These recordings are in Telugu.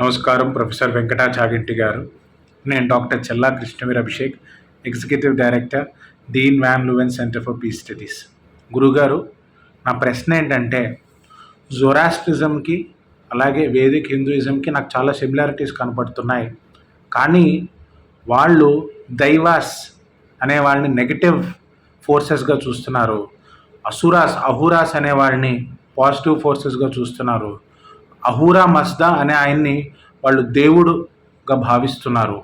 నమస్కారం ప్రొఫెసర్ వెంకటాచాగంటి గారు. నేను doctor Chella Krishnaveer Abhishek executive director dean Van Leuven centre for peace studies. గురుగారు నా ప్రశ్న ఏంటంటే జొరాస్ట్రిజంకి అలాగే వేదిక్ హిందూయిజంకి నాకు చాలా సిమిలారిటీస్ కనపడుతున్నాయి. కానీ వాళ్ళు దైవాస్ అనే వాళ్ళని నెగటివ్ ఫోర్సెస్గా చూస్తున్నారు. అసురాస్ అహురాస్ అనే వాళ్ళని పాజిటివ్ ఫోర్సెస్గా చూస్తున్నారు. అహూరా మస్దా అనే ఆయన్ని వాళ్ళు దేవుడుగా భావిస్తున్నారు.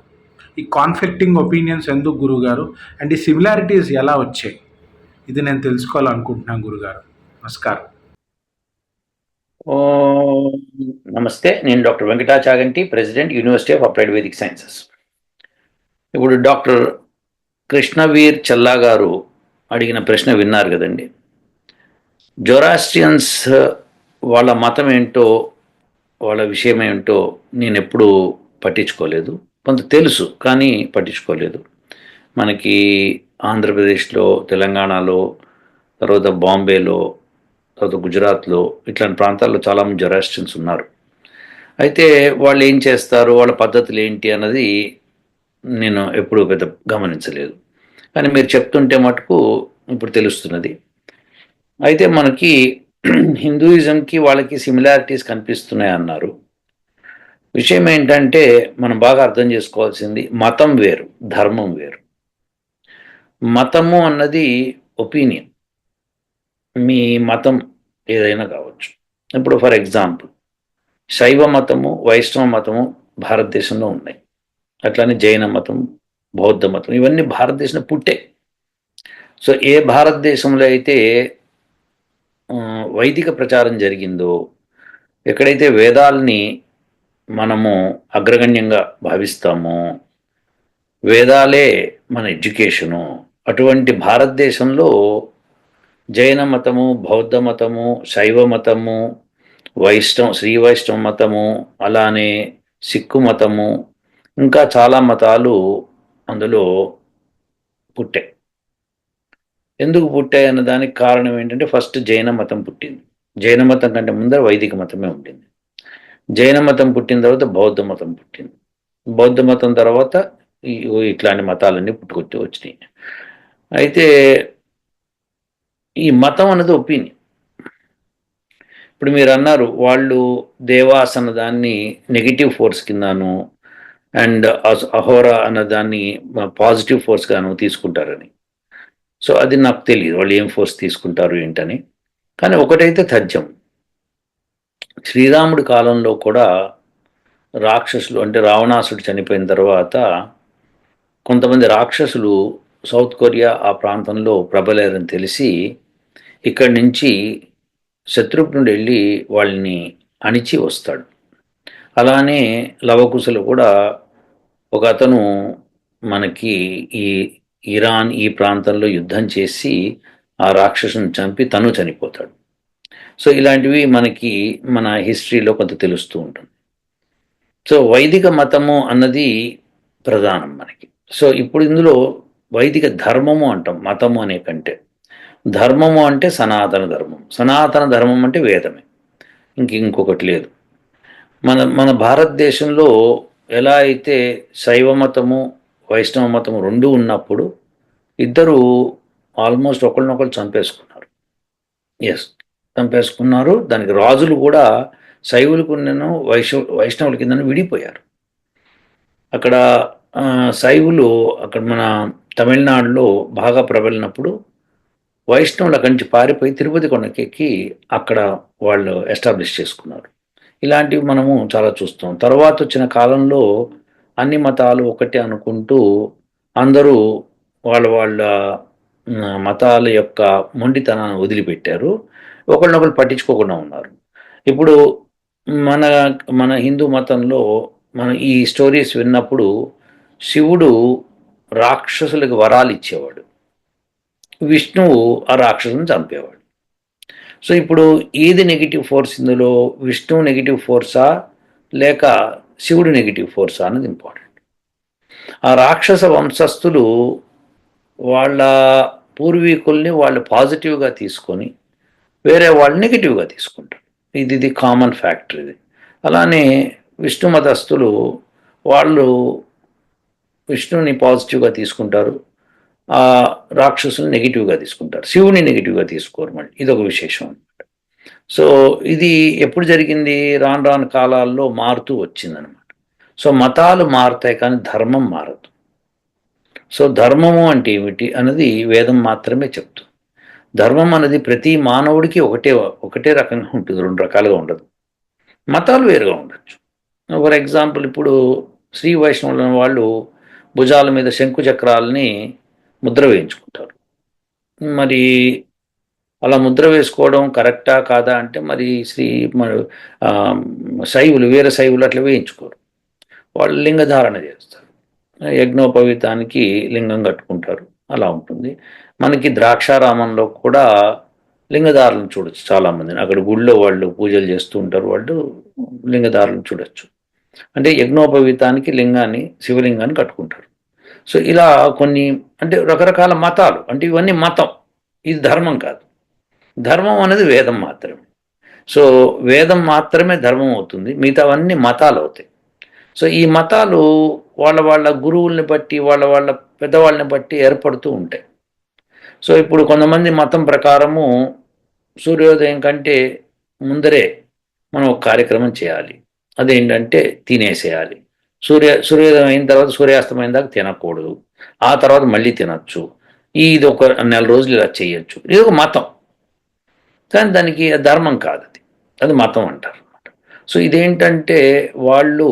ఈ కాన్ఫ్లిక్టింగ్ ఒపీనియన్స్ ఎందుకు గురుగారు? అండ్ ఈ సిమిలారిటీస్ ఎలా వచ్చాయి? ఇది నేను తెలుసుకోవాలనుకుంటున్నాను గురుగారు. నమస్కారం. ఓ, నమస్తే. నేను doctor Venkata Chaganti president university of applied Vedic sciences ఇప్పుడు డాక్టర్ కృష్ణవీర్ చల్లా గారు అడిగిన ప్రశ్న విన్నారు కదండి. జొరాస్ట్రియన్స్ వాళ్ళ మతం ఏంటో వాళ్ళ విషయం ఏమిటో నేను ఎప్పుడూ పట్టించుకోలేదు. కొంత తెలుసు కానీ పట్టించుకోలేదు. మనకి ఆంధ్రప్రదేశ్లో తెలంగాణలో తర్వాత బాంబేలో తర్వాత గుజరాత్లో ఇట్లాంటి ప్రాంతాల్లో చాలామంది జొరాస్టిన్స్ ఉన్నారు. అయితే వాళ్ళు ఏం చేస్తారు వాళ్ళ పద్ధతులు ఏంటి అన్నది నేను ఎప్పుడూ పెద్ద గమనించలేదు. కానీ మీరు చెప్తుంటే మటుకు ఇప్పుడు తెలుస్తున్నది. అయితే మనకి హిందూయిజంకి వాళ్ళకి సిమిలారిటీస్ కనిపిస్తున్నాయి అన్నారు. విషయం ఏంటంటే మనం బాగా అర్థం చేసుకోవాల్సింది మతం వేరు ధర్మం వేరు. మతము అన్నది ఒపీనియన్ మీ మతం ఏదైనా కావచ్చు. ఇప్పుడు ఫర్ ఎగ్జాంపుల్ శైవ మతము వైష్ణవ మతము భారతదేశంలో ఉన్నాయి. అట్లానే జైన మతం బౌద్ధ మతం ఇవన్నీ భారతదేశంలో పుట్టే. సో ఏ భారతదేశంలో అయితే వైదిక ప్రచారం జరిగిందో ఎక్కడైతే వేదాల్ని మనము అగ్రగణ్యంగా భావిస్తామో వేదాలే మన ఎడ్యుకేషను. అటువంటి భారతదేశంలో జైన మతము బౌద్ధ మతము శైవ మతము వైష్ణవ శ్రీ వైష్ణవ మతము అలానే సిక్కు మతము ఇంకా చాలా మతాలు అందులో పుట్టాయి ఎందుకు పుట్టాయి అన్న దానికి కారణం ఏంటంటే ఫస్ట్ జైన మతం పుట్టింది. జైన మతం కంటే ముందర వైదిక మతమే ఉంటుంది జైన మతం పుట్టిన తర్వాత బౌద్ధ మతం పుట్టింది. బౌద్ధ మతం తర్వాత ఇట్లాంటి మతాలన్నీ పుట్టుకొచ్చి వచ్చినాయి. అయితే ఈ మతం అన్నది ఒపీనియన్. ఇప్పుడు మీరు అన్నారు వాళ్ళు దేవాస్ అన్న దాన్ని నెగిటివ్ ఫోర్స్ కిందను అండ్ అహోరా అన్న దాన్ని పాజిటివ్ ఫోర్స్ గాను తీసుకుంటారని. సో అది నాకు తెలియదు వాళ్ళు ఏం ఫోర్స్ తీసుకుంటారు ఏంటని. కానీ ఒకటైతే తథ్యం. శ్రీరాముడి కాలంలో కూడా రాక్షసులు అంటే రావణాసుడు చనిపోయిన తర్వాత కొంతమంది రాక్షసులు సౌత్ కొరియా ఆ ప్రాంతంలో ప్రబలేరని తెలిసి ఇక్కడి నుంచి శత్రుఘ్నుడు వెళ్ళి వాళ్ళని అణిచి వస్తాడు. అలానే లవకుశలు కూడా ఒక అతను మనకి ఈ ఇరాన్ ఈ ప్రాంతంలో యుద్ధం చేసి ఆ రాక్షసుని చంపి తను చనిపోతాడు. సో ఇలాంటివి మనకి మన హిస్టరీలో కొంత తెలుస్తూ ఉంటుంది. సో వైదిక మతము అన్నది ప్రధానం మనకి. సో ఇప్పుడు ఇందులో వైదిక ధర్మము అంటాం మతము అనే కంటే. ధర్మము అంటే సనాతన ధర్మం. సనాతన ధర్మం అంటే వేదమే. ఇంక ఇంకొకటి లేదు. మన మన భారతదేశంలో ఎలా అయితే శైవ మతము వైష్ణవ మతం రెండు ఉన్నప్పుడు ఇద్దరు ఆల్మోస్ట్ ఒకరినొకరు చంపేసుకున్నారు. ఎస్ చంపేసుకున్నారు. దానికి రాజులు కూడా శైవుల కిందను వైష్ణవ వైష్ణవుల కిందను విడిపోయారు. అక్కడ శైవులు అక్కడ మన తమిళనాడులో బాగా ప్రబలినప్పుడు వైష్ణవులు అక్కడి నుంచి పారిపోయి తిరుపతి కొండకెక్కి అక్కడ వాళ్ళు ఎస్టాబ్లిష్ చేసుకున్నారు. ఇలాంటివి మనము చాలా చూస్తాం. తర్వాత వచ్చిన కాలంలో అన్ని మతాలు ఒకటే అనుకుంటూ అందరూ వాళ్ళ వాళ్ళ మతాల యొక్క మొండితనాన్ని వదిలిపెట్టారు. ఒకరినొకరు పట్టించుకోకుండా ఉన్నారు. ఇప్పుడు మన మన హిందూ మతంలో మన ఈ స్టోరీస్ విన్నప్పుడు శివుడు రాక్షసులకు వరాలు ఇచ్చేవాడు. విష్ణువు ఆ రాక్షసుని చంపేవాడు. సో ఇప్పుడు ఏది నెగిటివ్ ఫోర్స్ ఇందులో? విష్ణువు నెగిటివ్ ఫోర్సా? లేక శివుడు నెగిటివ్ ఫోర్స్ అన్నది ఇంపార్టెంట్ ఆ రాక్షస వంశస్థులు వాళ్ళ పూర్వీకుల్ని వాళ్ళు పాజిటివ్గా తీసుకొని వేరే వాళ్ళు నెగిటివ్గా తీసుకుంటారు. ఇది ఇది కామన్ ఫ్యాక్టర్ ఇది. అలానే విష్ణు మతస్థులు వాళ్ళు విష్ణుని పాజిటివ్గా తీసుకుంటారు. ఆ రాక్షసుని నెగిటివ్గా తీసుకుంటారు. శివుని నెగిటివ్గా తీసుకోరు మళ్ళీ. ఇది ఒక విశేషం. సో ఇది ఎప్పుడు జరిగింది? రాను రాను కాలాల్లో మారుతూ వచ్చిందనమాట. సో మతాలు మారుతాయి కానీ ధర్మం మారదు. సో ధర్మము అంటే ఏమిటి అన్నది వేదం మాత్రమే చెప్తుంది. ధర్మం అనేది ప్రతి మానవుడికి ఒకటే ఒకటే రకంగా ఉంటుంది రెండు రకాలుగా ఉండదు. మతాలు వేరుగా ఉండొచ్చు. ఫర్ ఎగ్జాంపుల్ ఇప్పుడు శ్రీ వైష్ణవుల వాళ్ళు భుజాల మీద శంకు చక్రాలని ముద్ర వేయించుకుంటారు. మరి అలా ముద్ర వేసుకోవడం కరెక్టా కాదా అంటే మరి శ్రీ మరి శైవులు వీర శైవులు అట్లా వేయించుకోరు. వాళ్ళు లింగధారణ చేస్తారు. యజ్ఞోపవీతానికి లింగం కట్టుకుంటారు. అలా ఉంటుంది. మనకి ద్రాక్షారామంలో కూడా లింగధారలను చూడొచ్చు చాలామందిని. అక్కడ గుళ్ళో వాళ్ళు పూజలు చేస్తూ ఉంటారు. వాళ్ళు లింగధారలను చూడొచ్చు. అంటే యజ్ఞోపవీతానికి లింగాన్ని శివలింగాన్ని కట్టుకుంటారు. సో ఇలా కొన్ని అంటే రకరకాల మతాలు. అంటే ఇవన్నీ మతం. ఇది ధర్మం కాదు. ధర్మం అనేది వేదం మాత్రమే. సో వేదం మాత్రమే ధర్మం అవుతుంది. మిగతావన్నీ మతాలు అవుతాయి. సో ఈ మతాలు వాళ్ళ వాళ్ళ గురువుల్ని బట్టి వాళ్ళ వాళ్ళ పెద్దవాళ్ళని బట్టి ఏర్పడుతూ ఉంటాయి. సో ఇప్పుడు కొంతమంది మతం ప్రకారము సూర్యోదయం కంటే ముందరే మనం ఒక కార్యక్రమం చేయాలి. అదేంటంటే తినేసేయాలి. సూర్య సూర్యోదయం అయిన తర్వాత సూర్యాస్తమైన దాకా తినకూడదు. ఆ తర్వాత మళ్ళీ తినచ్చు. ఇది ఒక నెల రోజులు ఇలా చేయొచ్చు. ఇది ఒక మతం. కానీ దానికి ధర్మం కాదు అది. అది మతం అంటారు అనమాట సో ఇదేంటంటే వాళ్ళు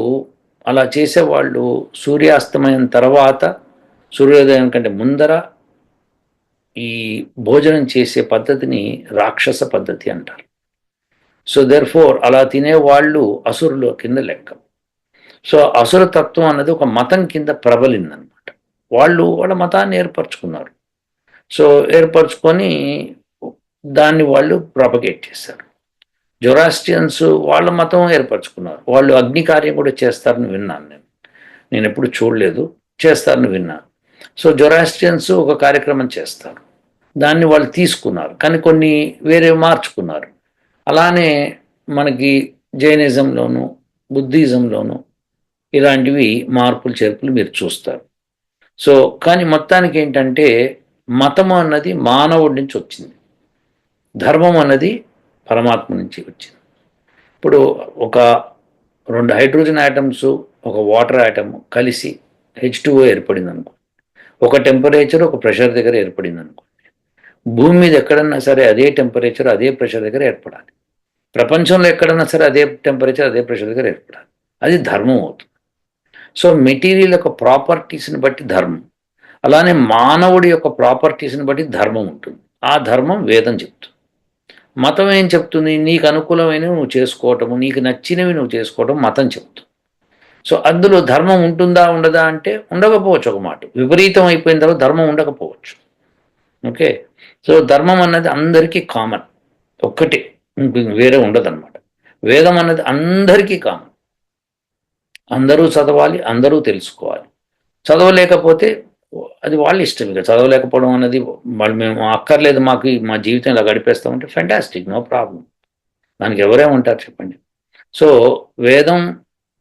అలా చేసేవాళ్ళు సూర్యాస్తమయం తర్వాత సూర్యోదయం కంటే ముందర ఈ భోజనం చేసే పద్ధతిని రాక్షస పద్ధతి అంటారు. సో దేర్ ఫోర్ అలా తినేవాళ్ళు అసురుల కింద లెక్క. సో అసుర తత్వం అన్నది ఒక మతం కింద ప్రబలిందనమాట వాళ్ళు వాళ్ళ మతాన్ని ఏర్పరచుకున్నారు. సో ఏర్పరచుకొని దాన్ని వాళ్ళు ప్రాపగేట్ చేశారు. జొరాస్టియన్స్ వాళ్ళ మతం ఏర్పరచుకున్నారు. వాళ్ళు అగ్ని కార్యం కూడా చేస్తారని విన్నాను నేను. నేను ఎప్పుడు చూడలేదు. చేస్తారని విన్నాను. సో జొరాస్టియన్స్ ఒక కార్యక్రమం చేస్తారు. దాన్ని వాళ్ళు తీసుకున్నారు. కానీ కొన్ని వేరే మార్చుకున్నారు. అలానే మనకి జైనిజంలోను బుద్ధిజంలోను ఇలాంటివి మార్పులు చేర్పులు మీరు చూస్తారు. సో కానీ మొత్తానికి ఏంటంటే మతం అన్నది మానవుడి నుంచి వచ్చింది. ధర్మం అన్నది పరమాత్మ నుంచి వచ్చింది. ఇప్పుడు ఒక రెండు హైడ్రోజన్ ఐటమ్స్ ఒక వాటర్ ఐటమ్ కలిసి హెచ్ టూఓ ఏర్పడింది అనుకో ఒక టెంపరేచర్ ఒక ప్రెషర్ దగ్గర ఏర్పడింది అనుకోండి భూమి మీద ఎక్కడన్నా సరే అదే టెంపరేచర్ అదే ప్రెషర్ దగ్గర ఏర్పడాలి. ప్రపంచంలో ఎక్కడన్నా సరే అదే టెంపరేచర్ అదే ప్రెషర్ దగ్గర ఏర్పడాలి. అది ధర్మం అవుతుంది. సో మెటీరియల్ యొక్క ప్రాపర్టీస్ని బట్టి ధర్మం. అలానే మానవుడి యొక్క ప్రాపర్టీస్ని బట్టి ధర్మం ఉంటుంది. ఆ ధర్మం వేదం చెప్తుంది. మతం ఏం చెప్తుంది? నీకు అనుకూలమైనవి నువ్వు చేసుకోవటము నీకు నచ్చినవి నువ్వు చేసుకోవటం మతం చెప్తుంది. సో అందులో ధర్మం ఉంటుందా ఉండదా అంటే ఉండకపోవచ్చు ఒక మాట. విపరీతం అయిపోయిన తర్వాత ధర్మం ఉండకపోవచ్చు. ఓకే? సో ధర్మం అన్నది అందరికీ కామన్. ఒక్కటే. వేరే ఉండదన్నమాట. వేదం అన్నది అందరికీ కామన్. అందరూ చదవాలి అందరూ తెలుసుకోవాలి. చదవలేకపోతే అది వాళ్ళ ఇష్టం ఇక చదవలేకపోవడం అన్నది వాళ్ళు మేము అక్కర్లేదు మాకు మా జీవితం ఇలా గడిపేస్తామంటే ఫెంటాస్టిక్ నో ప్రాబ్లం దానికి ఎవరేమంటారు చెప్పండి. సో వేదం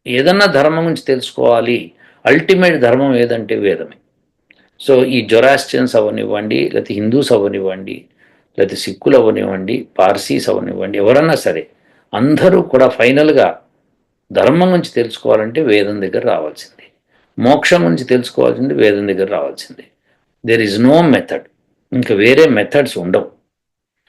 ఏదన్నా ధర్మం గురించి తెలుసుకోవాలి. అల్టిమేట్ ధర్మం ఏదంటే వేదమే. సో ఈ జొరాస్టియన్స్ అవనివ్వండి లేకపోతే హిందూస్ అవనివ్వండి లేకపోతే సిక్కులు అవనివ్వండి పార్సీస్ అవనివ్వండి ఎవరన్నా సరే అందరూ కూడా ఫైనల్గా ధర్మం గురించి తెలుసుకోవాలంటే వేదం దగ్గర రావాల్సిందే. మోక్షం గురించి తెలుసుకోవాల్సింది వేదం దగ్గర రావాల్సిందే. దేర్ ఈజ్ నో మెథడ్ ఇంకా వేరే మెథడ్స్ ఉండవు.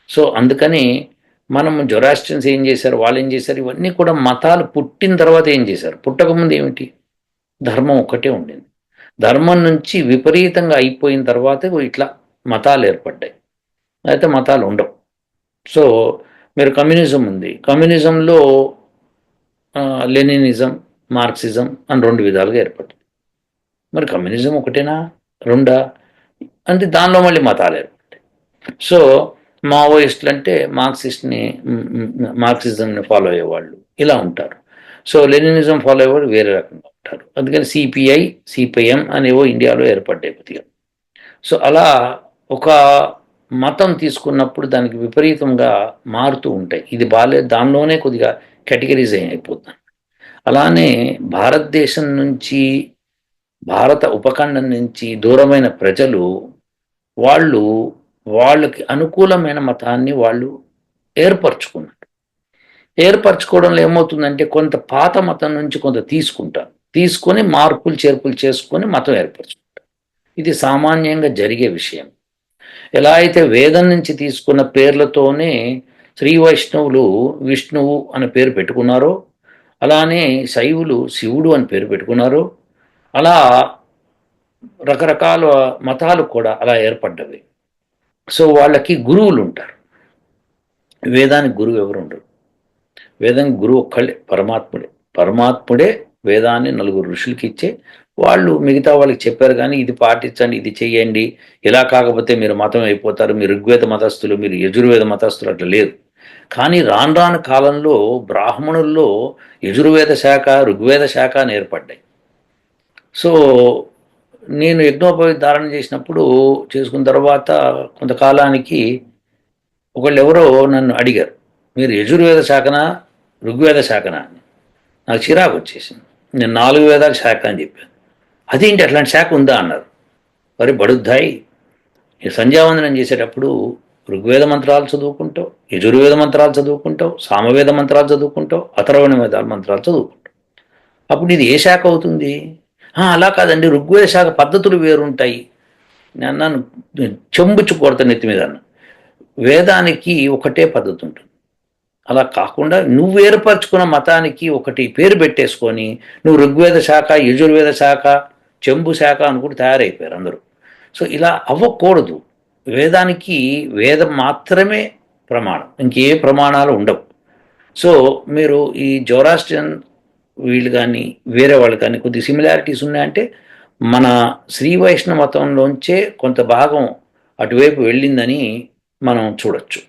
సో అందుకని మనం జొరాస్టియన్స్ ఏం చేశారు వాళ్ళు ఏం చేశారు ఇవన్నీ కూడా మతాలు పుట్టిన తర్వాత ఏం చేశారు? పుట్టకముందు ఏమిటి? ధర్మం ఒక్కటే ఉండింది. ధర్మం నుంచి విపరీతంగా అయిపోయిన తర్వాత ఇట్లా మతాలు ఏర్పడ్డాయి. అయితే మతాలు ఉండవు. సో మీరు కమ్యూనిజం ఉంది. కమ్యూనిజంలో లెనినిజం మార్క్సిజం అని రెండు విధాలుగా ఏర్పడ్డాయి. మరి కమ్యూనిజం ఒకటేనా? రెండా? అంటే దానిలో మళ్ళీ మతాలు ఏర్పడ్డాయి సో మావోయిస్టులు అంటే మార్క్సిస్ట్ని మార్క్సిజంని ఫాలో అయ్యేవాళ్ళు ఇలా ఉంటారు. సో లెనినిజం ఫాలో అయ్యేవాళ్ళు వేరే రకంగా ఉంటారు. అందుకని సిపిఐ సిపిఎం అనేవో ఇండియాలో ఏర్పడ్డాయి కొద్దిగా సో అలా ఒక మతం తీసుకున్నప్పుడు దానికి విపరీతంగా మారుతూ ఉంటాయి. ఇది బాగాలేదు దానిలోనే కొద్దిగా కేటగిరీజ్ అయిపోతుంది. అలానే భారతదేశం నుంచి భారత ఉపఖండం నుంచి దూరమైన ప్రజలు వాళ్ళు వాళ్ళకి అనుకూలమైన మతాన్ని వాళ్ళు ఏర్పరచుకున్నారు. ఏర్పరచుకోవడంలో ఏమవుతుందంటే కొంత పాత మతం నుంచి కొంత తీసుకుంటారు. తీసుకొని మార్పులు చేర్పులు చేసుకొని మతం ఏర్పరచుకుంటారు. ఇది సామాన్యంగా జరిగే విషయం. ఎలా అయితే వేదం నుంచి తీసుకున్న పేర్లతోనే శ్రీ వైష్ణవులు విష్ణువు అనే పేరు పెట్టుకున్నారో అలానే శైవులు శివుడు అని పేరు పెట్టుకున్నారు అలా రకరకాల మతాలు కూడా అలా ఏర్పడ్డవి. సో వాళ్ళకి గురువులు ఉంటారు వేదానికి గురువు ఎవరు ఉండరు వేదానికి గురువు ఒక్కళ్ళే పరమాత్ముడే. పరమాత్ముడే వేదాన్ని నలుగురు ఋషులకి ఇచ్చే వాళ్ళు మిగతా వాళ్ళకి చెప్పారు కానీ ఇది పాటించండి ఇది చేయండి ఇలా కాకపోతే మీరు మతం అయిపోతారు మీరు ఋగ్వేద మతస్థులు మీరు యజుర్వేద మతస్థులు అట్లా లేదు కానీ రాను రాను కాలంలో బ్రాహ్మణుల్లో యజుర్వేద శాఖ ఋగ్వేద శాఖ అని ఏర్పడ్డాయి. సో నేను యజ్ఞోపవి ధారణ చేసినప్పుడు చేసుకున్న తర్వాత కొంతకాలానికి ఒకళ్ళు ఎవరో నన్ను అడిగారు. మీరు యజుర్వేద శాఖనా ఋగ్వేద శాఖనా అని. నాకు చిరాకు వచ్చేసింది. నేను నాలుగు వేదాల శాఖ అని చెప్పాను. అదేంటి అట్లాంటి శాఖ ఉందా? అన్నారు. మరి బడుద్దాయి నేను సంధ్యావందనం చేసేటప్పుడు ఋగ్వేద మంత్రాలు చదువుకుంటావు యజుర్వేద మంత్రాలు చదువుకుంటావు సామవేద మంత్రాలు చదువుకుంటావు అథర్వణ వేదాల మంత్రాలు చదువుకుంటావు. అప్పుడు ఇది ఏ శాఖ అవుతుంది? అలా కాదండి. ఋగ్వేద శాఖ పద్ధతులు వేరుంటాయి. నేను అన్నాను చెంబుచ్చు కొడత నెత్తి మీద అన్న వేదానికి ఒకటే పద్ధతి ఉంటుంది. అలా కాకుండా నువ్వు ఏర్పరచుకున్న మతానికి ఒకటి పేరు పెట్టేసుకొని నువ్వు ఋగ్వేద శాఖ యజుర్వేద శాఖ చెంబు శాఖ అనుకుంటూ తయారైపోయారు అందరూ. సో ఇలా అవ్వకూడదు. వేదానికి వేదం మాత్రమే ప్రమాణం. ఇంకే ప్రమాణాలు ఉండవు. సో మీరు ఈ జోరాస్ట్రియన్ వీళ్ళు కానీ వేరే వాళ్ళు కానీ కొద్ది సిమిలారిటీస్ ఉన్నాయంటే మన శ్రీ వైష్ణవ మతంలోంచే కొంత భాగం అటువైపు వెళ్ళిందని మనం చూడొచ్చు.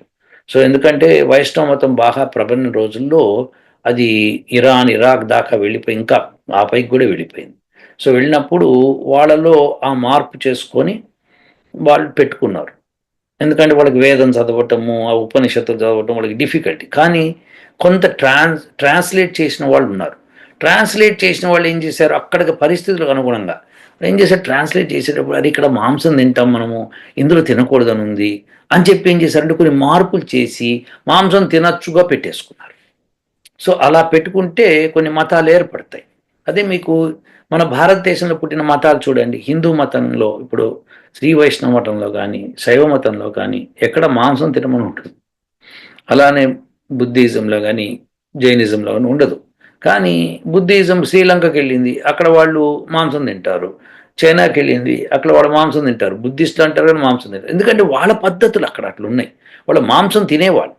సో ఎందుకంటే వైష్ణవ మతం బాగా ప్రబలిన రోజుల్లో అది ఇరాన్ ఇరాక్ దాకా వెళ్ళిపోయి ఇంకా ఆ పైకి కూడా వెళ్ళిపోయింది. సో వెళ్ళినప్పుడు వాళ్ళలో ఆ మార్పు చేసుకొని వాళ్ళు పెట్టుకున్నారు. ఎందుకంటే వాళ్ళకి వేదం చదవటము ఆ ఉపనిషత్తులు చదవటం వాళ్ళకి డిఫికల్టీ కానీ కొంత ట్రాన్స్ ట్రాన్స్లేట్ చేసిన వాళ్ళు ఉన్నారు. ట్రాన్స్లేట్ చేసిన వాళ్ళు ఏం చేశారు? అక్కడికి పరిస్థితులకు అనుగుణంగా. ఏం చేశారు? ట్రాన్స్లేట్ చేసేటప్పుడు అది ఇక్కడ మాంసం తింటాం మనము ఇందులో తినకూడదని ఉంది అని చెప్పి ఏం చేశారంటే కొన్ని మార్పులు చేసి మాంసం తినచ్చుగా పెట్టేసుకున్నారు. సో అలా పెట్టుకుంటే కొన్ని మతాలు ఏర్పడతాయి. అదే మీకు మన భారతదేశంలో పుట్టిన మతాలు చూడండి. హిందూ మతంలో ఇప్పుడు శ్రీ వైష్ణవ మతంలో కానీ శైవ మతంలో కానీ ఎక్కడ మాంసం తినమని ఉంటుంది. అలానే బుద్ధిజంలో కానీ జైనిజంలో కానీ ఉండదు. కానీ బుద్ధిజం శ్రీలంకకి వెళ్ళింది అక్కడ వాళ్ళు మాంసం తింటారు. చైనాకి వెళ్ళింది అక్కడ వాళ్ళు మాంసం తింటారు. బుద్ధిస్టులు అంటారు కానీ మాంసం తింటారు. ఎందుకంటే వాళ్ళ పద్ధతులు అక్కడ అట్లా ఉన్నాయి వాళ్ళు మాంసం తినేవాళ్ళు.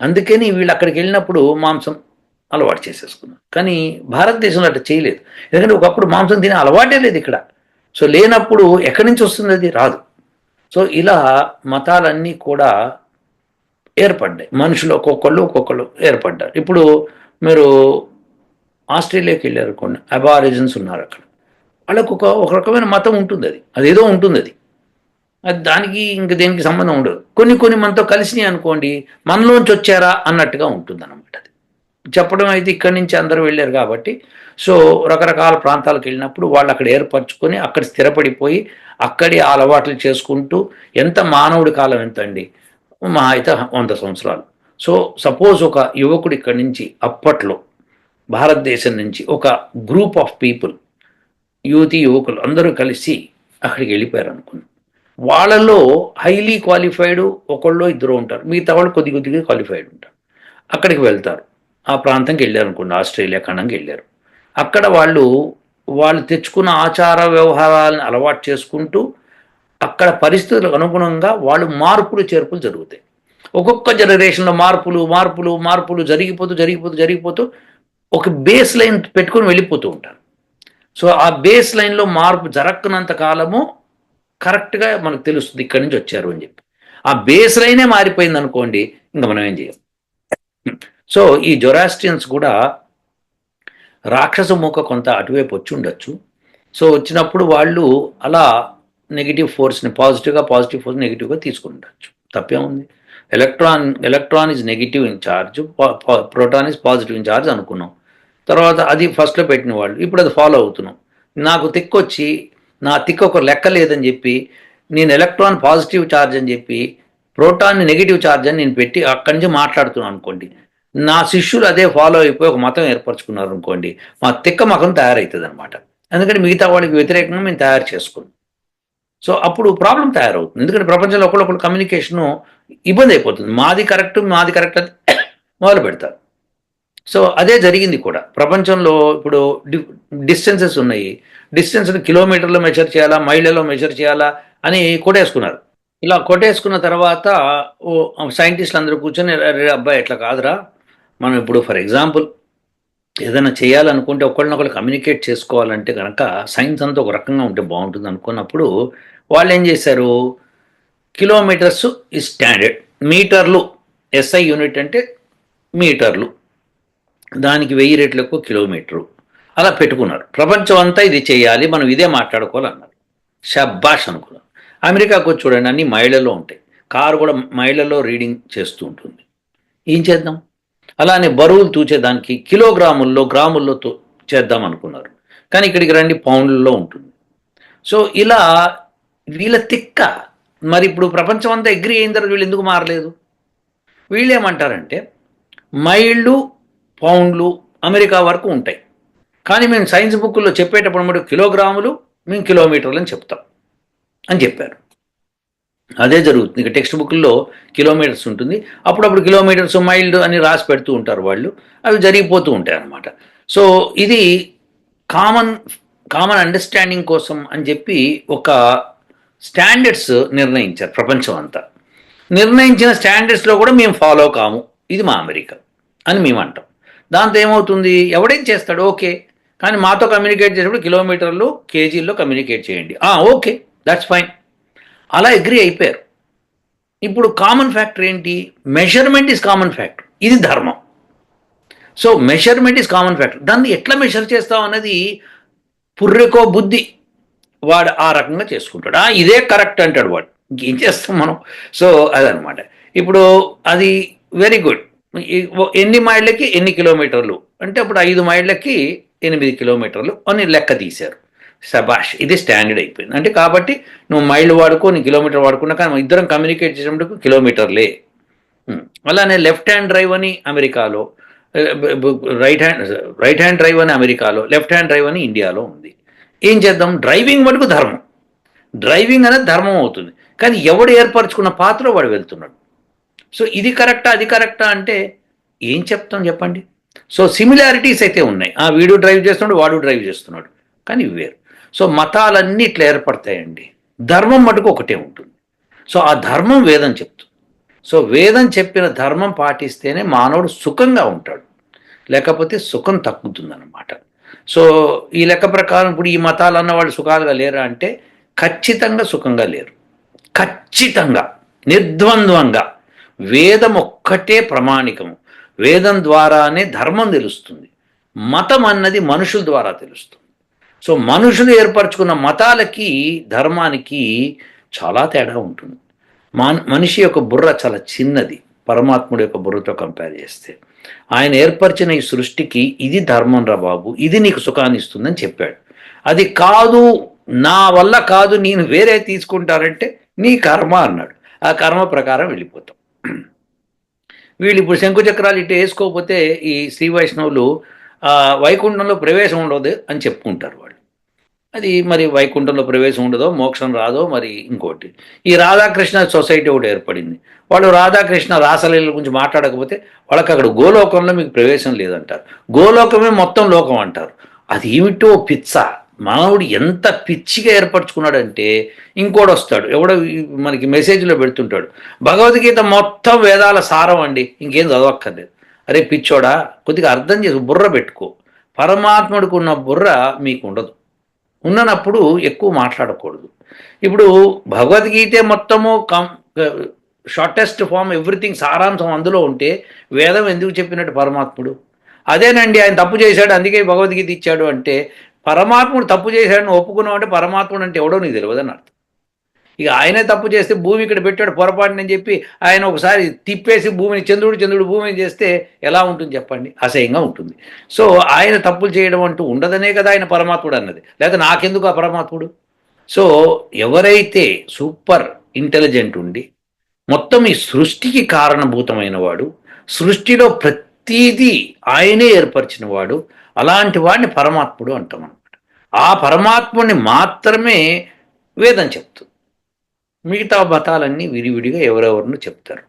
అందుకని వీళ్ళు అక్కడికి వెళ్ళినప్పుడు మాంసం అలవాటు చేసేసుకున్నారు. కానీ భారతదేశంలో అట్లా చేయలేదు. ఎందుకంటే ఒకప్పుడు మాంసం తినే అలవాటే లేదు ఇక్కడ. సో లేనప్పుడు ఎక్కడి నుంచి వస్తుంది అది? రాదు. సో ఇలా మతాలన్నీ కూడా ఏర్పడ్డాయి. మనుషులు ఒక్కొక్కళ్ళు ఒక్కొక్కళ్ళు ఏర్పడ్డారు. ఇప్పుడు మీరు ఆస్ట్రేలియాకి వెళ్ళారు కొన్ని అబారిజన్స్ ఉన్నారు అక్కడ. వాళ్ళకు ఒక ఒక రకమైన మతం ఉంటుంది అది అదేదో ఉంటుంది అది అది దానికి ఇంక దేనికి సంబంధం ఉండదు. కొన్ని కొన్ని మనతో కలిసినాయి అనుకోండి మనలోంచి వచ్చారా అన్నట్టుగా ఉంటుంది అనమాట అది. చెప్పడం అయితే ఇక్కడి నుంచి అందరూ వెళ్ళారు కాబట్టి సో రకరకాల ప్రాంతాలకు వెళ్ళినప్పుడు వాళ్ళు అక్కడ ఏర్పరచుకొని అక్కడ స్థిరపడిపోయి అక్కడి ఆ అలవాట్లు చేసుకుంటూ ఎంత మానవుడి కాలం ఎంత అండి మా అయితే వంద సంవత్సరాలు. సో సపోజ్ ఒక యువకుడు ఇక్కడి నుంచి అప్పట్లో భారతదేశం నుంచి ఒక గ్రూప్ ఆఫ్ పీపుల్ యువతి యువకులు అందరూ కలిసి అక్కడికి వెళ్ళిపోయారు అనుకున్నాం వాళ్ళలో హైలీ క్వాలిఫైడ్ ఒకళ్ళు ఇద్దరు ఉంటారు. మిగతా వాళ్ళు కొద్ది కొద్దిగా క్వాలిఫైడ్ ఉంటారు. అక్కడికి వెళ్తారు. ఆ ప్రాంతంకి వెళ్ళారు అనుకోండి ఆస్ట్రేలియా ఖండంకి వెళ్ళారు. అక్కడ వాళ్ళు వాళ్ళు తెచ్చుకున్న ఆచార వ్యవహారాలను అలవాటు చేసుకుంటూ అక్కడ పరిస్థితులకు అనుగుణంగా వాళ్ళు మార్పులు చేర్పులు జరుగుతాయి. ఒక్కొక్క జనరేషన్లో మార్పులు మార్పులు మార్పులు జరిగిపోతూ జరిగిపోతూ జరిగిపోతూ ఒక బేస్ లైన్ పెట్టుకొని వెళ్ళిపోతూ ఉంటారు. సో ఆ బేస్ లైన్లో మార్పు జరగనంత కాలము కరెక్ట్గా మనకు తెలుస్తుంది ఇక్కడి నుంచి వచ్చారు అని చెప్పి. ఆ బేస్ లైనే మారిపోయింది అనుకోండి ఇంకా మనం ఏం చేయం? సో ఈ జొరాస్టియన్స్ కూడా రాక్షస మూక కొంత అటువైపు వచ్చి ఉండొచ్చు. సో వచ్చినప్పుడు వాళ్ళు అలా నెగిటివ్ ఫోర్స్ని పాజిటివ్గా పాజిటివ్ ఫోర్స్ నెగిటివ్గా తీసుకుంటచ్చు ఉండొచ్చు. తప్పేముంది? Electron electron is negative in charge proton is positive in charge అనుకున్నాం. తర్వాత అది ఫస్ట్లో పెట్టిన వాళ్ళు ఇప్పుడు అది ఫాలో అవుతున్నాం. నాకు తిక్కొచ్చి నా తిక్క ఒక లెక్క లేదని చెప్పి నేను ఎలక్ట్రాన్ పాజిటివ్ ఛార్జ్ అని చెప్పి ప్రోటాన్ నెగిటివ్ ఛార్జ్ అని నేను పెట్టి అక్కడి నుంచి మాట్లాడుతున్నాను అనుకోండి. నా శిష్యులు అదే ఫాలో అయిపోయి ఒక మతం ఏర్పరచుకున్నారు అనుకోండి మా తిక్క మతం తయారవుతుంది అనమాట ఎందుకంటే మిగతా వాళ్ళకి వ్యతిరేకంగా మేము తయారు చేసుకున్నాం. సో అప్పుడు ప్రాబ్లం తయారవుతుంది. ఎందుకంటే ప్రపంచంలో ఒకళ్ళొకళ్ళు కమ్యూనికేషను ఇబ్బంది అయిపోతుంది మాది కరెక్ట్ మాది కరెక్ట్ అని మొదలు పెడతారు. సో అదే జరిగింది కూడా. ప్రపంచంలో ఇప్పుడు డిస్టెన్సెస్ ఉన్నాయి. డిస్టెన్స్ని కిలోమీటర్లో మెజర్ చేయాలా మైళ్ళలో మెజర్ చేయాలా అని కొట్టేసుకున్నారు. ఇలా కొట్టేసుకున్న తర్వాత ఓ సైంటిస్టులు అందరూ కూర్చొని అబ్బాయి ఎట్లా కాదురా. మనం ఇప్పుడు ఫర్ ఎగ్జాంపుల్ ఏదైనా చేయాలనుకుంటే ఒకళ్ళనొకళ్ళు కమ్యూనికేట్ చేసుకోవాలంటే కనుక సైన్స్ అంతా ఒక రకంగా ఉంటే బాగుంటుంది అనుకున్నప్పుడు వాళ్ళు ఏం చేశారు? కిలోమీటర్స్ ఈ స్టాండర్డ్ మీటర్లు ఎస్ఐ యూనిట్ అంటే మీటర్లు. దానికి వెయ్యి రెట్లు ఎక్కువ కిలోమీటరు. అలా పెట్టుకున్నారు. ప్రపంచం అంతా ఇది చేయాలి మనం ఇదే మాట్లాడుకోవాలన్నారు. షబ్బాష్ అనుకున్నాం అమెరికాకు వచ్చి చూడండి అన్ని మైళ్ళలో ఉంటాయి. కారు కూడా మైళ్ళలో రీడింగ్ చేస్తూ ఉంటుంది. ఏం చేద్దాం? అలానే బరువులు తూచేదానికి కిలోగ్రాముల్లో గ్రాముల్లో తూ చేద్దాం అనుకున్నారు. కానీ ఇక్కడికి రండి పౌండ్లలో ఉంటుంది. సో ఇలా వీళ్ళ తిక్క మరి ఇప్పుడు ప్రపంచం అంతా అగ్రి అయిన తర్వాత వీళ్ళు ఎందుకు మారలేదు? వీళ్ళు ఏమంటారంటే మైళ్ళు పౌండ్లు అమెరికా వరకు ఉంటాయి. కానీ మేము సైన్స్ బుక్లో చెప్పేటప్పుడు మరి కిలోగ్రాములు మేము కిలోమీటర్లు అని చెప్తాం అని చెప్పారు. అదే జరుగుతుంది. ఇక టెక్స్ట్ బుక్లో కిలోమీటర్స్ ఉంటుంది. అప్పుడప్పుడు కిలోమీటర్స్ మైళ్ళు అని రాసి పెడుతూ ఉంటారు వాళ్ళు. అవి జరిగిపోతూ ఉంటాయి అన్నమాట. సో ఇది కామన్ కామన్ అండర్స్టాండింగ్ కోసం అని చెప్పి ఒక స్టాండర్డ్స్ నిర్ణయించారు ప్రపంచం అంతా. నిర్ణయించిన స్టాండర్డ్స్లో కూడా మేము ఫాలో కాము. ఇది మా అమెరికా అని మేము అంటాం. దాంతో ఏమవుతుంది? ఎవడేం చేస్తాడు? ఓకే. కానీ మాతో కమ్యూనికేట్ చేసినప్పుడు కిలోమీటర్లు కేజీల్లో కమ్యూనికేట్ చేయండి. ఓకే. దట్స్ ఫైన్ అలా అగ్రి అయిపోయారు. ఇప్పుడు కామన్ ఫ్యాక్టర్ ఏంటి? మెషర్మెంట్ ఈజ్ కామన్ ఫ్యాక్టర్ ఇది ధర్మం. So measurement is common factor దాన్ని ఎట్లా మెషర్ చేస్తాం అన్నది పుర్రెకో బుద్ధి. వాడు ఆ రకంగా చేసుకుంటాడు. ఆ ఇదే కరెక్ట్ అంటాడు వాడు. ఇంకేం చేస్తాం మనం? సో అదనమాట ఇప్పుడు అది వెరీ గుడ్. ఎన్ని మైళ్ళకి ఎన్ని కిలోమీటర్లు? అంటే అప్పుడు ఐదు మైళ్ళకి ఎనిమిది కిలోమీటర్లు అని లెక్క తీశారు. సబాష్ ఇది స్టాండర్డ్ అయిపోయింది. అంటే కాబట్టి నువ్వు మైళ్ళు వాడుకో నీ కిలోమీటర్ వాడుకున్నా కానీ ఇద్దరం కమ్యూనికేట్ చేసేటప్పుడు కిలోమీటర్లే. అలానే లెఫ్ట్ హ్యాండ్ డ్రైవ్ అని అమెరికాలో right hand right hand drive అని అమెరికాలో లెఫ్ట్ హ్యాండ్ డ్రైవ్ అని ఇండియాలో ఉంది. ఏం చేద్దాం? డ్రైవింగ్ మటుకు ధర్మం. డ్రైవింగ్ అనేది ధర్మం అవుతుంది. కానీ ఎవడు ఏర్పరచుకున్న పాత్ర వాడు వెళ్తున్నాడు. సో ఇది కరెక్టా? అది కరెక్టా? అంటే ఏం చెప్తాం చెప్పండి? సో సిమిలారిటీస్ అయితే ఉన్నాయి. ఆ వీడు డ్రైవ్ చేస్తున్నాడు వాడు డ్రైవ్ చేస్తున్నాడు. కానీ వేరు. సో మతాలన్నీ ఇట్లా ఏర్పడతాయండి. ధర్మం మటుకు ఒకటే ఉంటుంది. సో ఆ ధర్మం వేదం చెప్తుంది. సో వేదం చెప్పిన ధర్మం పాటిస్తేనే మానవుడు సుఖంగా ఉంటాడు. లేకపోతే సుఖం తగ్గుతుందన్నమాట. సో ఈ లెక్క ప్రకారం ఇప్పుడు ఈ మతాలు అన్నవాళ్ళు సుఖాలుగా లేరా అంటే ఖచ్చితంగా సుఖంగా లేరు. ఖచ్చితంగా నిర్ద్వంద్వంగా. వేదం ఒక్కటే ప్రమాణికము. వేదం ద్వారానే ధర్మం తెలుస్తుంది. మతం అన్నది మనుషుల ద్వారా తెలుస్తుంది. సో మనుషులు ఏర్పరచుకున్న మతాలకి ధర్మానికి చాలా తేడా ఉంటుంది. మాన్ మనిషి యొక్క బుర్ర చాలా చిన్నది. పరమాత్ముడి యొక్క బుర్రతో కంపేర్ చేస్తే. ఆయన ఏర్పరిచిన ఈ సృష్టికి ఇది ధర్మం రా బాబు ఇది నీకు సుఖాన్ని ఇస్తుందని చెప్పాడు. అది కాదు నా వల్ల కాదు నేను వేరే తీసుకుంటానంటే నీ కర్మ అన్నాడు. ఆ కర్మ ప్రకారం వెళ్ళిపోతాం. వీళ్ళు ఇప్పుడు శంకుచక్రాలు ఇటు వేసుకోకపోతే ఈ శ్రీ వైష్ణవులు ఆ, వైకుంఠంలో ప్రవేశం ఉండదు అని చెప్పుకుంటారు అది మరి వైకుంఠంలో ప్రవేశం ఉండదో మోక్షం రాదో మరి ఇంకోటి. ఈ రాధాకృష్ణ సొసైటీ ఒకటి ఏర్పడింది. వాళ్ళు రాధాకృష్ణ రాసలీల గురించి మాట్లాడకపోతే వాళ్ళకి అక్కడ గోలోకంలో మీకు ప్రవేశం లేదంటారు. గోలోకమే మొత్తం లోకం అంటారు. అది ఏమిటో పిచ్చ. మానవుడు ఎంత పిచ్చిగా ఏర్పరచుకున్నాడంటే ఇంకోటి వస్తాడు. ఎవడో మనకి మెసేజ్లో పెడుతుంటాడు. భగవద్గీత మొత్తం వేదాల సారం అండి. ఇంకేం చదవక్కర్లేదు. అరే పిచ్చోడా కొద్దిగా అర్థం చేసి బుర్ర పెట్టుకో. పరమాత్ముడికి ఉన్న బుర్ర మీకు ఉండదు. ఉన్నప్పుడు ఎక్కువ మాట్లాడకూడదు. ఇప్పుడు భగవద్గీత మొత్తము కం షార్టెస్ట్ ఫామ్ ఎవ్రీథింగ్ సారాంశం అందులో ఉంటే వేదం ఎందుకు చెప్పినట్టు పరమాత్ముడు? అదేనండి ఆయన తప్పు చేశాడు అందుకే భగవద్గీత ఇచ్చాడు అంటే పరమాత్ముడు తప్పు చేశాడని ఒప్పుకున్నావు అంటే పరమాత్ముడు అంటే ఎవడో నీకు తెలియదని అర్థం. ఇక ఆయనే తప్పు చేస్తే భూమి ఇక్కడ పెట్టాడు పొరపాటునని చెప్పి ఆయన ఒకసారి తిప్పేసి భూమిని చంద్రుడు చంద్రుడు భూమిని చేస్తే ఎలా ఉంటుంది చెప్పండి? అసహ్యంగా ఉంటుంది. సో ఆయన తప్పులు చేయడం అంటూ ఉండదనే కదా ఆయన పరమాత్ముడు అన్నది. లేదా నాకెందుకు ఆ పరమాత్ముడు? సో ఎవరైతే సూపర్ ఇంటెలిజెంట్ ఉండి మొత్తం ఈ సృష్టికి కారణభూతమైన వాడు సృష్టిలో ప్రతీదీ ఆయనే ఏర్పరిచిన వాడు అలాంటి వాడిని పరమాత్ముడు అంటాం అనమాట ఆ పరమాత్ముడిని మాత్రమే వేదం చెప్తుంది. మిగతా మతాలన్నీ విడివిడిగా ఎవరెవరిని చెప్తారు.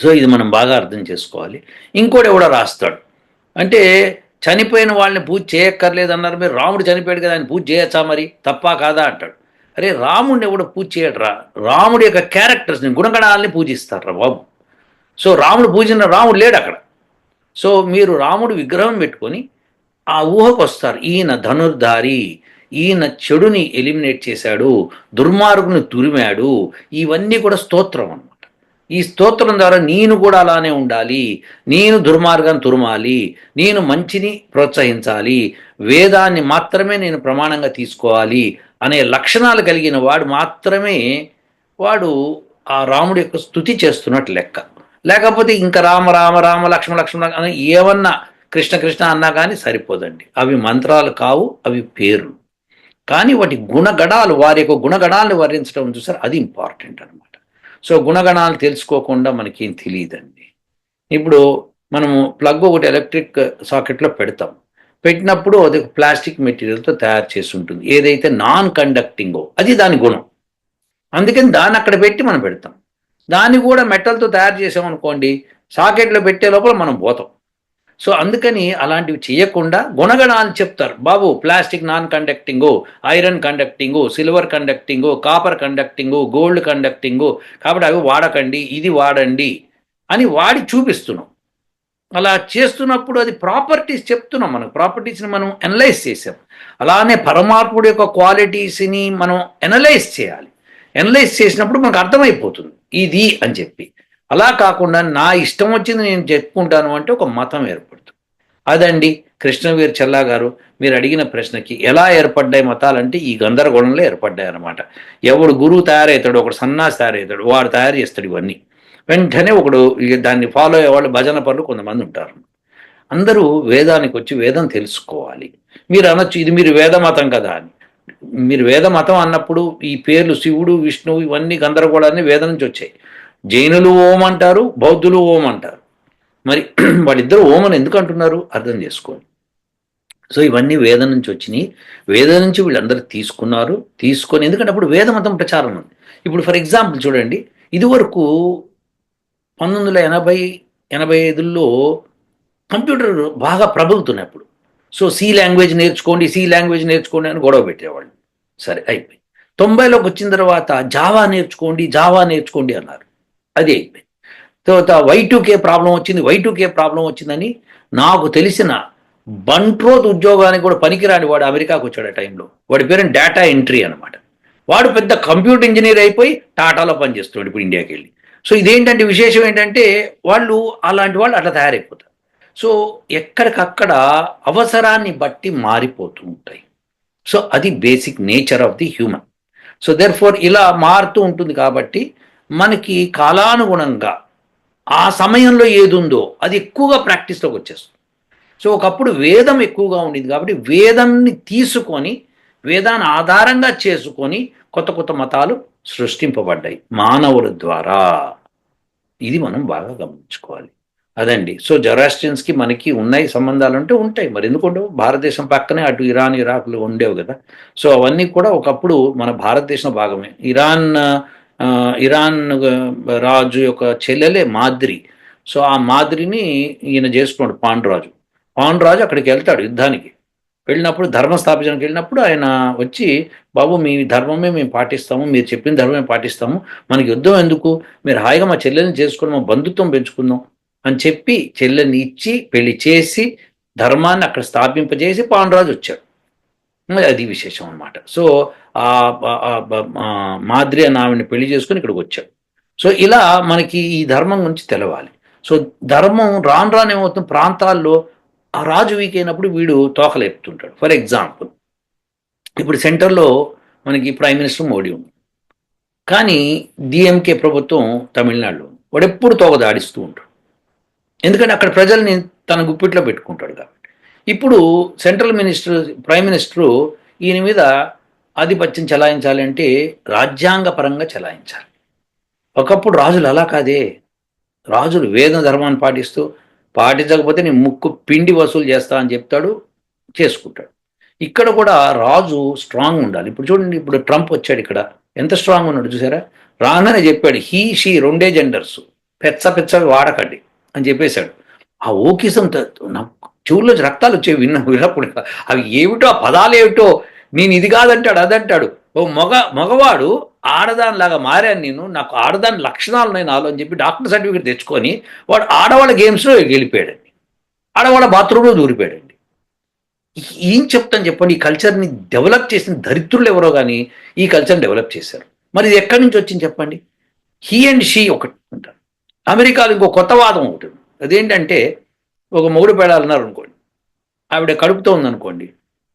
సో ఇది మనం బాగా అర్థం చేసుకోవాలి. ఇంకోటి ఎవడో రాస్తాడు. అంటే చనిపోయిన వాళ్ళని పూజ చేయక్కర్లేదు అన్నారు మీరు రాముడు చనిపోయాడు కదా ఆయన పూజ చేయొచ్చా మరి? తప్పా కాదా అంటాడు. అరే రాముడిని ఎవడో పూజ చేయడరా? రాముడి యొక్క క్యారెక్టర్స్ని గుణగణాలని పూజిస్తారా బాబు. సో రాముడు పూజిన రాముడు లేడు అక్కడ. సో మీరు రాముడు విగ్రహం పెట్టుకొని ఆ ఊహకు వస్తారు. ఈయన ధనుర్ధారి. ఈయన చెడుని ఎలిమినేట్ చేశాడు దుర్మార్గుని తురిమాడు. ఇవన్నీ కూడా స్తోత్రం అన్నమాట. ఈ స్తోత్రం ద్వారా నేను కూడా అలానే ఉండాలి నేను దుర్మార్గాన్ని తురమాలి నేను మంచిని ప్రోత్సహించాలి వేదాన్ని మాత్రమే నేను ప్రమాణంగా తీసుకోవాలి అనే లక్షణాలు కలిగిన వాడు మాత్రమే వాడు ఆ రాముడి యొక్క స్థుతి చేస్తున్నట్టు లెక్క. లేకపోతే ఇంకా రామ రామ రామ లక్ష్మణ లక్ష్మణ అని ఏమన్నా కృష్ణ కృష్ణ అన్నా కానీ సరిపోదండి. అవి మంత్రాలు కావు అవి పేర్లు. కానీ వాటి గుణగణాలు వారి యొక్క గుణగణాలను వర్ణించడం చూసారు అది ఇంపార్టెంట్ అనమాట సో గుణగణాలు తెలుసుకోకుండా మనకేం తెలియదండి. ఇప్పుడు మనము ప్లగ్ ఒకటి ఎలక్ట్రిక్ సాకెట్లో పెడతాం. పెట్టినప్పుడు అది ప్లాస్టిక్ మెటీరియల్తో తయారు చేసి ఉంటుంది. ఏదైతే నాన్ కండక్టింగో అది దాని గుణం. అందుకని దాన్ని అక్కడ పెట్టి మనం పెడతాం. దాన్ని కూడా మెటల్తో తయారు చేసామనుకోండి సాకెట్లో పెట్టే లోపల మనం పోతాం. సో అందుకని అలాంటివి చేయకుండా గుణగణాలు చెప్తారు. బాబు plastic non conducting iron conducting silver conducting copper conducting gold conducting. కాబట్టి అవి వాడకండి ఇది వాడండి అని వాడి చూపిస్తున్నాం. అలా చేస్తున్నప్పుడు అది ప్రాపర్టీస్ చెప్తున్నాం మనం. ప్రాపర్టీస్ని మనం అనలైజ్ చేసాం. అలానే పరమాత్ముడు యొక్క క్వాలిటీస్ని మనం అనలైజ్ చేయాలి. అనలైజ్ చేసినప్పుడు మనకు అర్థమైపోతుంది. ఇది అని చెప్పి. అలా కాకుండా నా ఇష్టం వచ్చింది నేను చెప్పుకుంటాను అంటే ఒక మతం ఏర్పడు అదండి కృష్ణవీర్ చల్లా గారు మీరు అడిగిన ప్రశ్నకి ఎలా ఏర్పడ్డాయి మతాలంటే ఈ గందరగోళంలో ఏర్పడ్డాయి అనమాట ఎవడు గురువు తయారవుతాడు ఒకడు సన్నాసి తయారవుతాడు వాడు తయారు చేస్తాడు ఇవన్నీ. వెంటనే ఒకడు ఇక దాన్ని ఫాలో అయ్యేవాళ్ళు భజన పనులు కొంతమంది ఉంటారు. అందరూ వేదానికి వచ్చి వేదం తెలుసుకోవాలి. మీరు అనొచ్చు ఇది మీరు వేద మతం కదా అని. మీరు వేద మతం అన్నప్పుడు ఈ పేర్లు శివుడు విష్ణువు ఇవన్నీ గందరగోళాన్ని వేద నుంచి వచ్చాయి. జైనులు ఓం అంటారు బౌద్ధులు ఓం అంటారు. మరి వాళ్ళిద్దరు ఓమని ఎందుకు అంటున్నారు? అర్థం చేసుకోండి. సో ఇవన్నీ వేదం నుంచి వచ్చినాయి. వేదం నుంచి వీళ్ళందరూ తీసుకున్నారు. తీసుకొని ఎందుకంటే అప్పుడు వేదమతం ప్రచారం ఉంది. ఇప్పుడు ఫర్ ఎగ్జాంపుల్ చూడండి. ఇదివరకు పంతొమ్మిది వందల ఎనభై ఎనభై ఐదుల్లో కంప్యూటర్ బాగా ప్రబలుతున్నాయి అప్పుడు. సో సి లాంగ్వేజ్ నేర్చుకోండి సి లాంగ్వేజ్ నేర్చుకోండి అని గొడవ పెట్టేవాళ్ళు. సరే అయిపోయి తొంభైలోకి వచ్చిన తర్వాత జావా నేర్చుకోండి జావా నేర్చుకోండి అన్నారు. అది అయిపోయింది. తర్వాత వై టూకే ప్రాబ్లం వచ్చింది వై టూకే ప్రాబ్లం వచ్చిందని నాకు తెలిసిన బంట్రోత్ ఉద్యోగానికి కూడా పనికిరాని వాడు అమెరికాకు వచ్చాడు ఆ టైంలో. వాడి పేరు డేటా ఎంట్రీ అనమాట వాడు పెద్ద కంప్యూటర్ ఇంజనీర్ అయిపోయి టాటాలో పనిచేస్తున్నాడు ఇప్పుడు ఇండియాకి వెళ్ళి సో ఇదేంటంటే విశేషం ఏంటంటే వాళ్ళు అలాంటి వాళ్ళు అట్లా తయారైపోతారు. సో ఎక్కడికక్కడ అవసరాన్ని బట్టి మారిపోతూ ఉంటాయి. సో అది basic nature of the human. So therefore ఇలా మారుతూ ఉంటుంది కాబట్టి మనకి కాలానుగుణంగా ఆ సమయంలో ఏది ఉందో అది ఎక్కువగా ప్రాక్టీస్లోకి వచ్చేస్తుంది. సో ఒకప్పుడు వేదం ఎక్కువగా ఉండేది కాబట్టి వేదంని తీసుకొని వేదాన్ని ఆధారంగా చేసుకొని కొత్త కొత్త మతాలు సృష్టింపబడ్డాయి మానవుల ద్వారా. ఇది మనం బాగా గమనించుకోవాలి. అదండి. సో జొరాస్టియన్స్కి మనకి ఉన్నాయి సంబంధాలు అంటే ఉంటాయి. మరి ఎందుకంటే భారతదేశం పక్కనే అటు ఇరాన్ ఇరాక్లు ఉండేవి కదా. సో అవన్నీ కూడా ఒకప్పుడు మన భారతదేశం భాగమే. ఇరాన్ ఇరాన్ రాజు యొక్క చెల్లెలే మాద్రి. సో ఆ మాద్రిని ఈయన చేసుకున్నాడు పాండురాజు. పాండురాజు అక్కడికి వెళ్తాడు యుద్ధానికి. వెళ్ళినప్పుడు ధర్మ స్థాపించడానికి వెళ్ళినప్పుడు ఆయన వచ్చి బాబు మీ ధర్మమే మేము పాటిస్తాము మీరు చెప్పిన ధర్మమే పాటిస్తాము మనకి యుద్ధం ఎందుకు? మీరు హాయిగా మా చెల్లెల్ని చేసుకుని మా బంధుత్వం పెంచుకుందాం అని చెప్పి చెల్లెల్ని ఇచ్చి పెళ్ళి చేసి ధర్మాన్ని అక్కడ స్థాపింపజేసి పాండురాజు వచ్చాడు. అది విశేషం అన్నమాట. సో ఆ మాద్రి అని ఆవిడని పెళ్ళి చేసుకుని ఇక్కడికి వచ్చాడు. సో ఇలా మనకి ఈ ధర్మం గురించి తెలవాలి. సో ధర్మం రాను రాను ఏమవుతుంది? ప్రాంతాల్లో ఆ రాజు వీక్ అయినప్పుడు వీడు తోకలేపుతుంటాడు ఫర్ ఎగ్జాంపుల్ ఇప్పుడు సెంటర్లో మనకి ప్రైమ్ మినిస్టర్ మోడీ ఉంది కానీ డిఎంకే ప్రభుత్వం తమిళనాడులో వాడు ఎప్పుడు తోగదాడిస్తూ ఉంటాడు. ఎందుకంటే అక్కడ ప్రజల్ని తన గుప్పిట్లో పెట్టుకుంటాడు కాబట్టి. ఇప్పుడు సెంట్రల్ మినిస్టర్ ప్రైమ్ మినిస్టరు ఈయన మీద ఆధిపత్యం చెలాయించాలి అంటే రాజ్యాంగపరంగా చెలాయించాలి. ఒకప్పుడు రాజులు అలా కాదే. రాజులు వేద ధర్మాన్ని పాటిస్తూ పాటించకపోతే నేను ముక్కు పిండి వసూలు చేస్తా అని చెప్తాడు చేసుకుంటాడు. ఇక్కడ కూడా రాజు స్ట్రాంగ్ ఉండాలి. ఇప్పుడు చూడండి ఇప్పుడు ట్రంప్ వచ్చాడు ఇక్కడ. ఎంత స్ట్రాంగ్ ఉన్నాడు చూసారా? రానని చెప్పాడు హీ షీ రెండే జెండర్స్ పెచ్చ పెచ్చవి వాడకండి అని చెప్పేశాడు. ఆ ఓకిసం త- చెవుల్లో రక్తాలు వచ్చేవి విన్న విన్నప్పుడు అవి ఏమిటో ఆ పదాలు ఏమిటో నేను ఇది కాదంటాడు అదంటాడు. ఓ మగ మగవాడు ఆడదానిలాగా మారాను నేను నాకు ఆడదాని లక్షణాలు నేను ఆలో అని చెప్పి డాక్టర్ సర్టిఫికేట్ తెచ్చుకొని వాడు ఆడవాళ్ళ గేమ్స్లో వెళ్ళిపోయాడండి ఆడవాళ్ళ బాత్రూంలో దూరిపోయాడండి. ఏం చెప్తాను చెప్పండి ఈ కల్చర్ని డెవలప్ చేసిన దరిద్రులు ఎవరో కానీ ఈ కల్చర్ని డెవలప్ చేశారు. మరి ఇది ఎక్కడి నుంచి వచ్చింది చెప్పండి? హీ అండ్ షీ ఒకటి ఉంటారు. అమెరికాలో ఇంకో కొత్త వాదం ఒకటి అదేంటంటే ఒక మొగుడు పెడాలన్నారు అనుకోండి. ఆవిడ కడుపుతో ఉందనుకోండి.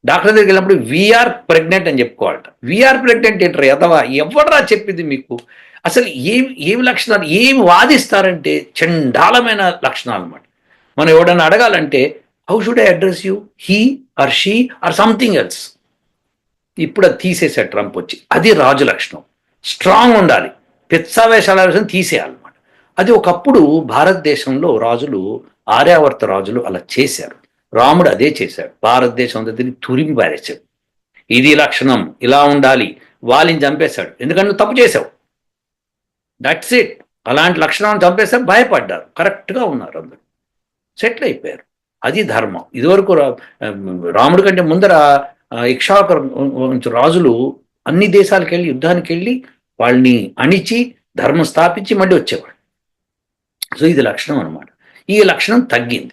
డాక్టర్ దగ్గరికి వెళ్ళినప్పుడు వీఆర్ ప్రెగ్నెంట్ అని చెప్పుకోవాలట. వీఆర్ ప్రెగ్నెంట్ ఏంటారు ఎదవా ఎవడరా చెప్పింది మీకు? అసలు ఏమి ఏమి లక్షణాలు ఏమి వాదిస్తారంటే చండాలమైన లక్షణాలు అనమాట మనం ఎవడన్నా అడగాలంటే how should I address you he are she are something else ఇప్పుడు అది తీసేశాడు ట్రంప్ వచ్చి. అది రాజు లక్షణం. స్ట్రాంగ్ ఉండాలి. పెత్సావేశాల వేషం తీసేయాలన్నమాట అది ఒకప్పుడు భారతదేశంలో రాజులు ఆర్యావర్త రాజులు అలా చేశారు. రాముడు అదే చేశాడు. భారతదేశం అంతటిని తురిమి పారేశాడు. ఇది లక్షణం ఇలా ఉండాలి వాళ్ళని చంపేశాడు. ఎందుకంటే నువ్వు తప్పు చేసావు దట్స్ ఇట్ అలాంటి లక్షణాలను చంపేస్తే భయపడ్డారు. కరెక్ట్గా ఉన్నారు అందరూ. సెటిల్ అయిపోయారు. అది ధర్మం. ఇదివరకు రా- రాముడి కంటే ముందర ఆ, రాజులు అన్ని దేశాలకు వెళ్ళి యుద్ధానికి వెళ్ళి వాళ్ళని అణిచి ధర్మం స్థాపించి మళ్ళీ వచ్చేవాడు సో ఇది లక్షణం అనమాట ఈ లక్షణం తగ్గింది.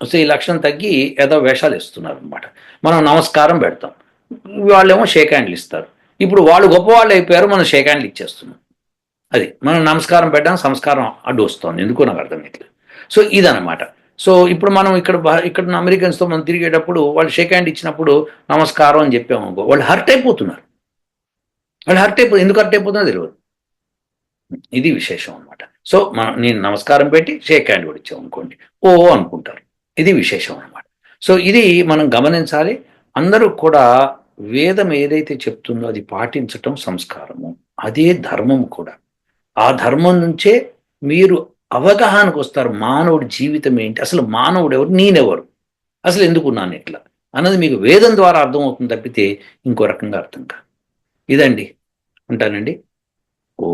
సో ఈ లక్షణం తగ్గి ఏదో వేషాలు ఇస్తున్నారు అనమాట మనం నమస్కారం పెడతాం. వాళ్ళేమో షేక్ హ్యాండ్లు ఇస్తారు. ఇప్పుడు వాళ్ళు గొప్పవాళ్ళు అయిపోయారు మనం షేక్ హ్యాండ్లు ఇచ్చేస్తున్నాం. అది మనం నమస్కారం పెట్టాం సంస్కారం అడ్డు వస్తుంది. ఎందుకో నాకు అర్థం కావట్లేదు. సో ఇదనమాట సో ఇప్పుడు మనం ఇక్కడ ఇక్కడ అమెరికన్స్తో మనం తిరిగేటప్పుడు వాళ్ళు షేక్ హ్యాండ్ ఇచ్చినప్పుడు నమస్కారం అని చెప్పాము అనుకో వాళ్ళు హర్ట్ అయిపోతున్నారు. వాళ్ళు హర్ట్ అయిపో ఎందుకు హర్ట్ అయిపోతుందో తెలియదు ఇది విశేషం అనమాట సో మనం నేను నమస్కారం పెట్టి షేక్ హ్యాండ్ కూడా ఇచ్చాం అనుకోండి. ఓ అనుకుంటారు. ఇది విశేషం అనమాట సో ఇది మనం గమనించాలి. అందరూ కూడా వేదం ఏదైతే చెప్తుందో అది పాటించటం సంస్కారము. అదే ధర్మం కూడా. ఆ ధర్మం నుంచే మీరు అవగాహనకు వస్తారు మానవుడి జీవితం ఏంటి. అసలు మానవుడు ఎవరు? నేనెవరు? అసలు ఎందుకున్నాను ఇట్లా? అన్నది మీకు వేదం ద్వారా అర్థమవుతుంది తప్పితే ఇంకో రకంగా అర్థం కాదు. ఇదండి. ఉంటానండి. ఓ